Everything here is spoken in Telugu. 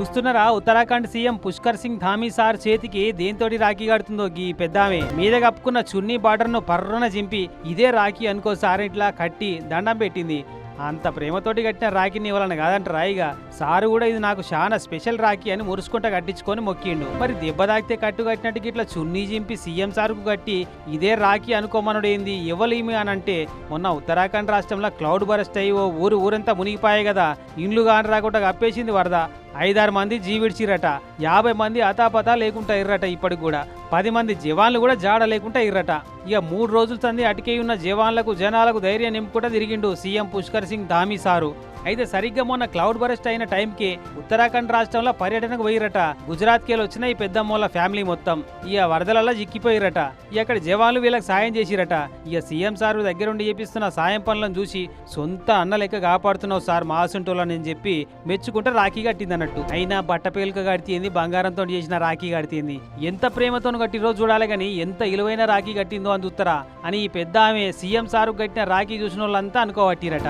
చూస్తున్నారా? ఉత్తరాఖండ్ సీఎం పుష్కర్ సింగ్ ధామీ సార్ చేతికి దేంతోటి రాఖీ కడుతుందో గీ పెద్దామె. మీద కప్పుకున్న చున్నీ బార్డర్ను పర్రున చింపి ఇదే రాఖీ అనుకో సార్ ఇట్లా కట్టి దండం పెట్టింది. అంత ప్రేమతోటి కట్టిన రాఖీని ఇవ్వాలని కాదంట రాయిగా సారు కూడా ఇది నాకు చాలా స్పెషల్ రాఖీ అని మురుసుకుంటా కట్టించుకొని మొక్కిండు. మరి దెబ్బ తాకితే కట్టు కట్టినట్టుకి ఇట్లా చున్నీ చింపి సీఎం సార్కు కట్టి ఇదే రాఖీ అనుకోమనుడేంది ఇవ్వలేమి అని అంటే మొన్న ఉత్తరాఖండ్ రాష్ట్రంలో క్లౌడ్ బరస్ట్ అయ్యి ఓ ఊరు ఊరంతా మునిగిపోయాయి కదా. ఇండ్లు కాని రాకుండా కప్పేసింది వరద. ఐదారు మంది జీవిడ్చిరట. యాభై మంది అతాపతా లేకుండా ఇర్రట ఇప్పటికి కూడా. పది మంది జవాన్లు కూడా జాడ లేకుండా ఇర్రట. ఇక మూడు రోజుల సంది అటుకే ఉన్న జవాన్లకు జనాలకు ధైర్యం నింపుకుంటా తిరిగిండు సీఎం పుష్కర్ సింగ్ ధామీ సారు. అయితే సరిగ్గా మొన్న క్లౌడ్ బరెస్ట్ అయిన టైంకి ఉత్తరాఖండ్ రాష్ట్రంలో పర్యటనకు పోయిరట. గుజరాత్కేలు వచ్చిన ఈ పెద్దమ్మోళ్ళ ఫ్యామిలీ మొత్తం. ఇక వరదలలో చిక్కిపోయిరట. ఇక అక్కడ జవాన్లు వీళ్ళకి సాయం చేసిరట. ఇక సీఎం సార్ దగ్గరుండి చేపిస్తున్న సాయం పనులను చూసి సొంత అన్న లెక్క కాపాడుతున్నావు సార్ మా అసంటోళ్ళని అని చెప్పి మెచ్చుకుంటే రాఖీ కట్టింది అన్నట్టు అయినా బట్ట పేలిక కడితేంది బంగారంతో చేసిన రాఖీ కడితేంది. ఎంత ప్రేమతో కట్టిరో చూడాలి కానీ ఎంత ఇలువైన రాఖీ కట్టిందో అని చూస్తారా అని ఈ పెద్ద ఆమె సీఎం సారు కట్టిన రాఖీ చూసిన వాళ్ళంతా అనుకోవట్టిరట